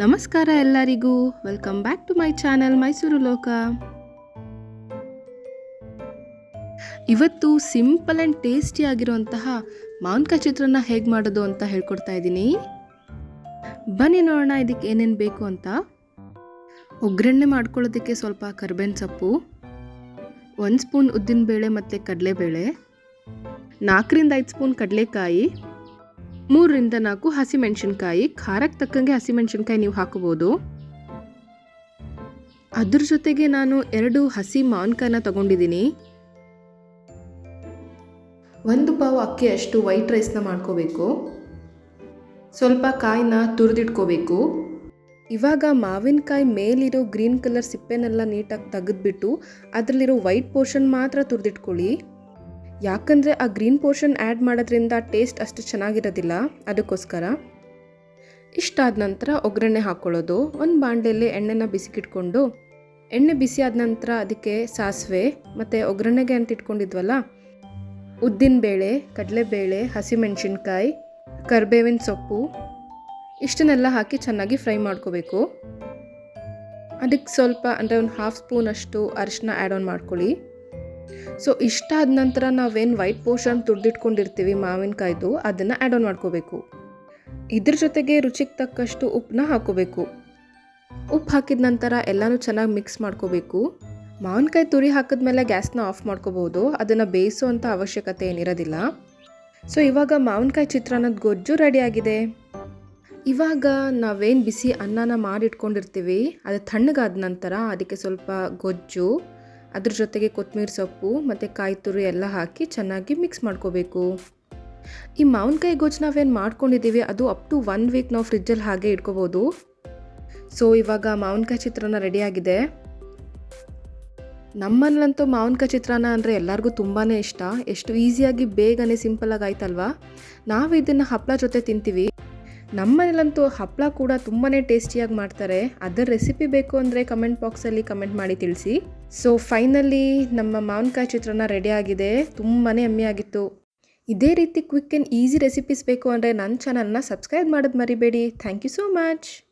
ನಮಸ್ಕಾರ ಎಲ್ಲರಿಗೂ. Welcome back to my channel Mysuru ಲೋಕ ಇವತ್ತು ಸಿಂಪಲ್ ಆ್ಯಂಡ್ ಟೇಸ್ಟಿ ಆಗಿರುವಂತಹ ಮಾವಿನಕಾಯಿ ಚಿತ್ರನ ಹೇಗೆ ಮಾಡೋದು ಅಂತ ಹೇಳ್ಕೊಡ್ತಾ ಇದ್ದೀನಿ. ಬನ್ನಿ ನೋಡೋಣ ಇದಕ್ಕೆ ಏನೇನು ಬೇಕು ಅಂತ. ಒಗ್ಗರಣೆ ಮಾಡ್ಕೊಳ್ಳೋದಕ್ಕೆ ಸ್ವಲ್ಪ ಕರ್ಬೇವಿನ ಸೊಪ್ಪು, ಒಂದು ಸ್ಪೂನ್ ಉದ್ದಿನಬೇಳೆ ಮತ್ತು ಕಡಲೆಬೇಳೆ, ನಾಲ್ಕರಿಂದ ಐದು ಸ್ಪೂನ್ ಕಡಲೆಕಾಯಿ ಮೂರರಿಂದ ನಾಲ್ಕು ಹಸಿಮೆಣಸಿನ್ಕಾಯಿ. ಖಾರಕ್ಕೆ ತಕ್ಕಂಗೆ ಹಸಿಮೆಣಸಿನ್ಕಾಯಿ ನೀವು ಹಾಕಬಹುದು. ಅದ್ರ ಜೊತೆಗೆ ನಾನು ಎರಡು ಹಸಿ ಮಾವಿನಕಾಯಿನ ತಗೊಂಡಿದ್ದೀನಿ. ಒಂದು ಪಾವು ಅಕ್ಕಿಯಷ್ಟು ವೈಟ್ ರೈಸ್ನ ಮಾಡ್ಕೋಬೇಕು. ಸ್ವಲ್ಪ ಕಾಯಿನ ತುರಿದಿಟ್ಕೋಬೇಕು. ಇವಾಗ ಮಾವಿನಕಾಯಿ ಮೇಲಿರೋ ಗ್ರೀನ್ ಕಲರ್ ಸಿಪ್ಪೆನೆಲ್ಲ ನೀಟಾಗಿ ತೆಗೆದ್ಬಿಟ್ಟು ಅದರಲ್ಲಿರೋ ವೈಟ್ ಪೋರ್ಷನ್ ಮಾತ್ರ ತುರಿದಿಟ್ಕೊಳ್ಳಿ. ಯಾಕಂದರೆ ಆ ಗ್ರೀನ್ ಪೋರ್ಷನ್ ಆ್ಯಡ್ ಮಾಡೋದ್ರಿಂದ ಟೇಸ್ಟ್ ಅಷ್ಟು ಚೆನ್ನಾಗಿರೋದಿಲ್ಲ, ಅದಕ್ಕೋಸ್ಕರ. ಇಷ್ಟಾದ ನಂತರ ಒಗ್ಗರಣೆ ಹಾಕ್ಕೊಳ್ಳೋದು ಒಂದು ಬಾಣಲೆಯಲ್ಲಿ ಎಣ್ಣೆನ ಬಿಸಿಗಿಟ್ಕೊಂಡು ಎಣ್ಣೆ ಬಿಸಿ ಆದ ನಂತರ ಅದಕ್ಕೆ ಸಾಸಿವೆ ಮತ್ತು ಒಗ್ಗರಣೆಗೆ ಅಂತ ಇಟ್ಕೊಂಡಿದ್ವಲ್ಲ, ಉದ್ದಿನಬೇಳೆ, ಕಡಲೆಬೇಳೆ, ಹಸಿಮೆಣಸಿನ್ಕಾಯಿ, ಕರಿಬೇವಿನ ಸೊಪ್ಪು, ಇಷ್ಟನ್ನೆಲ್ಲ ಹಾಕಿ ಚೆನ್ನಾಗಿ ಫ್ರೈ ಮಾಡ್ಕೋಬೇಕು. ಅದಕ್ಕೆ ಸ್ವಲ್ಪ ಅಂದರೆ ಒಂದು ಹಾಫ್ ಸ್ಪೂನಷ್ಟು ಅರಿಶಿನ ಆ್ಯಡ್ ಆನ್ ಮಾಡ್ಕೊಳ್ಳಿ. ಸೊ ಇಷ್ಟ ಆದ ನಂತರ ನಾವೇನು ವೈಟ್ ಪೋರ್ಷನ್ ತುರ್ದಿಟ್ಕೊಂಡಿರ್ತೀವಿ ಮಾವಿನಕಾಯ್ದು, ಅದನ್ನು ಆ್ಯಡ್ ಆನ್ ಮಾಡ್ಕೋಬೇಕು. ಇದ್ರ ಜೊತೆಗೆ ರುಚಿಗೆ ತಕ್ಕಷ್ಟು ಉಪ್ಪನ್ನ ಹಾಕೋಬೇಕು. ಉಪ್ಪು ಹಾಕಿದ ನಂತರ ಎಲ್ಲನೂ ಚೆನ್ನಾಗಿ ಮಿಕ್ಸ್ ಮಾಡ್ಕೋಬೇಕು. ಮಾವಿನಕಾಯಿ ತುರಿ ಹಾಕಿದ್ಮೇಲೆ ಗ್ಯಾಸ್ನ ಆಫ್ ಮಾಡ್ಕೋಬೋದು, ಅದನ್ನು ಬೇಯಿಸುವಂಥ ಅವಶ್ಯಕತೆ ಏನಿರೋದಿಲ್ಲ. ಸೊ ಇವಾಗ ಮಾವಿನಕಾಯಿ ಚಿತ್ರಾನ್ನದ ಗೊಜ್ಜು ರೆಡಿಯಾಗಿದೆ ಇವಾಗ ನಾವೇನು ಬಿಸಿ ಅನ್ನನ ಮಾಡಿಟ್ಕೊಂಡಿರ್ತೀವಿ, ಅದು ತಣ್ಣಗಾದ ನಂತರ ಅದಕ್ಕೆ ಸ್ವಲ್ಪ ಗೊಜ್ಜು ಅದ್ರ ಜೊತೆಗೆ ಕೊತ್ತಂಬರಿ ಸೊಪ್ಪು ಮತ್ತು ಕಾಯಿ ತುರಿ ಎಲ್ಲ ಹಾಕಿ ಚೆನ್ನಾಗಿ ಮಿಕ್ಸ್ ಮಾಡ್ಕೋಬೇಕು. ಈ ಮಾವಿನಕಾಯಿ ಗೊಜ್ಜು ನಾವೇನು ಮಾಡ್ಕೊಂಡಿದ್ದೀವಿ, ಅದು ಅಪ್ ಟು ಒನ್ ವೀಕ್ ನಾವು ಫ್ರಿಜ್ಜಲ್ಲಿ ಹಾಗೆ ಇಟ್ಕೋಬೋದು. ಸೊ ಇವಾಗ ಮಾವಿನಕಾಯಿ ಚಿತ್ರಾನ್ನ ರೆಡಿಯಾಗಿದೆ ನಮ್ಮನೇಲಂತೂ ಮಾವಿನಕಾಯಿ ಚಿತ್ರಾನ್ನ ಅಂದರೆ ಎಲ್ಲರಿಗೂ ತುಂಬಾ ಇಷ್ಟ. ಎಷ್ಟು ಈಸಿಯಾಗಿ ಬೇಗನೆ ಸಿಂಪಲಾಗಿ ಆಯ್ತಲ್ವಾ? ನಾವು ಇದನ್ನು ಹಪ್ಪಳ ಜೊತೆ ತಿಂತೀವಿ. ನಮ್ಮನೇಲಂತೂ ಹಪ್ಪಳ ಕೂಡ ತುಂಬಾ ಟೇಸ್ಟಿಯಾಗಿ ಮಾಡ್ತಾರೆ. ಅದರ ರೆಸಿಪಿ ಬೇಕು ಅಂದರೆ ಕಮೆಂಟ್ ಬಾಕ್ಸಲ್ಲಿ ಕಮೆಂಟ್ ಮಾಡಿ ತಿಳಿಸಿ. ಸೊ, ಫೈನಲಿ ನಮ್ಮ ಮಾವಿನಕಾಯಿ ಚಿತ್ರಾನ್ನ ರೆಡಿ ಆಗಿದೆ. ತುಂಬಾ ಆಗಿತ್ತು. ಇದೇ ರೀತಿ ಕ್ವಿಕ್ ಆ್ಯಂಡ್ ಈಸಿ ರೆಸಿಪೀಸ್ ಬೇಕು ಅಂದರೆ ನನ್ನ ಚಾನಲ್ನ ಸಬ್ಸ್ಕ್ರೈಬ್ ಮಾಡೋದು ಮರಿಬೇಡಿ. Thank you so much.